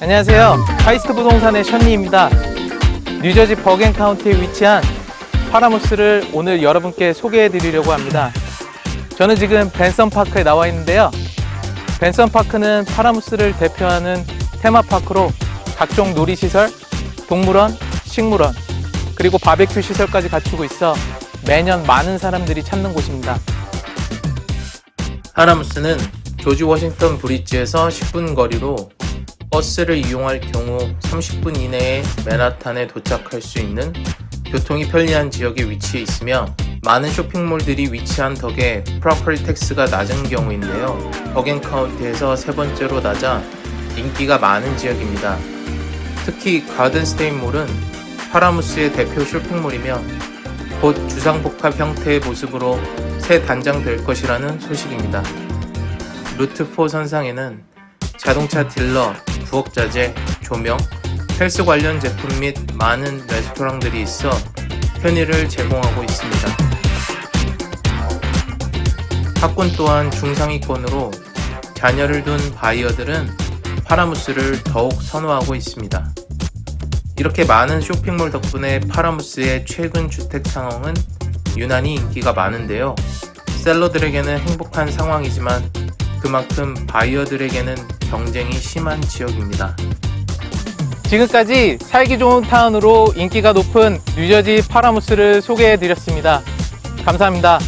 안녕하세요. 카이스트 부동산의 션니입니다. 뉴저지 버겐 카운티에 위치한 파라무스를 오늘 여러분께 소개해 드리려고 합니다. 저는 지금 벤선 파크에 나와 있는데요. 벤선 파크는 파라무스를 대표하는 테마파크로 각종 놀이시설, 동물원, 식물원, 그리고 바베큐 시설까지 갖추고 있어 매년 많은 사람들이 찾는 곳입니다. 파라무스는 조지 워싱턴 브릿지에서 10분 거리로 버스를 이용할 경우 30분 이내에 맨하탄에 도착할 수 있는 교통이 편리한 지역에 위치해 있으며 많은 쇼핑몰들이 위치한 덕에 프로퍼리 텍스가 낮은 경우인데요. 버겐 카운티에서 세 번째로 낮아 인기가 많은 지역입니다. 특히 가든 스테인몰은 파라무스의 대표 쇼핑몰이며 곧 주상복합 형태의 모습으로 새 단장될 것이라는 소식입니다. 루트 4 선상에는 자동차 딜러, 부엌자재, 조명, 헬스 관련 제품 및 많은 레스토랑들이 있어 편의를 제공하고 있습니다. 학군 또한 중상위권으로 자녀를 둔 바이어들은 파라무스를 더욱 선호하고 있습니다. 이렇게 많은 쇼핑몰 덕분에 파라무스의 최근 주택 상황은 유난히 인기가 많은데요. 셀러들에게는 행복한 상황이지만 그만큼 바이어들에게는 경쟁이 심한 지역입니다. 지금까지 살기 좋은 타운으로 인기가 높은 뉴저지 파라무스를 소개해 드렸습니다. 감사합니다.